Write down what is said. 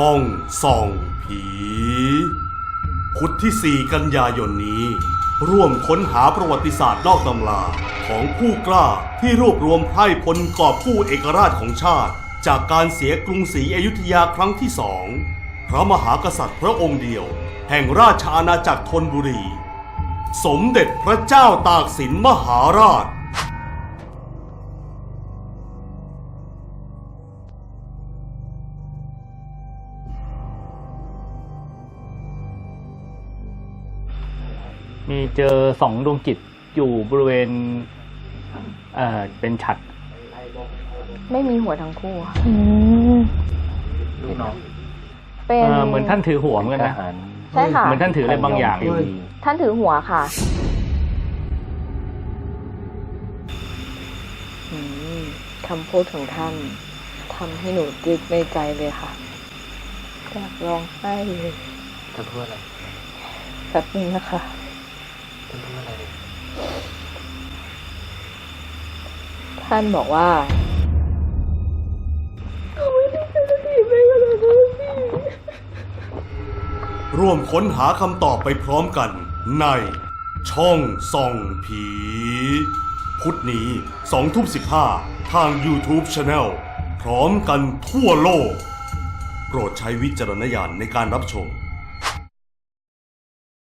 ช่องส่องผี พุธที่ 4 กันยายนนี้ ร่วมค้นหาประวัติศาสตร์นอกตำราของผู้กล้าที่รวบรวมไพร่พลกอบกู้เอกราชของชาติ จากการเสียกรุงศรีอยุธยาครั้งที่สองพระมหากษัตริย์พระองค์เดียว แห่งราชอาณาจักรธนบุรี สมเด็จพระเจ้าตากสินมหาราช มีเจอสองดวงจิตอยู่บริเวณ เอ่อ เป็นฉัดไม่มีหัวทั้งคู่ค่ะอืมลูกน้องเป็นเออเหมือนท่านถือหัวเหมือนกันนะ ใช่ค่ะ เหมือนท่านถืออะไรบางอย่างอยู่ท่านถือหัวค่ะอืมคำพูดของท่านทำให้หนูจิกในใจเลยค่ะอยากร้องไห้เลยท่านพูดอะไร แป๊บนึงนะคะ ท่านพูดอะไร ท่านบอกว่าร่วมค้นหาคำตอบไปพร้อมกัน ใน ช่องส่องผี พุธนี้2ทุ่ม15ทาง YouTube Channel พร้อมกันทั่วโลก โปรดใช้วิจารณญาณในการรับชม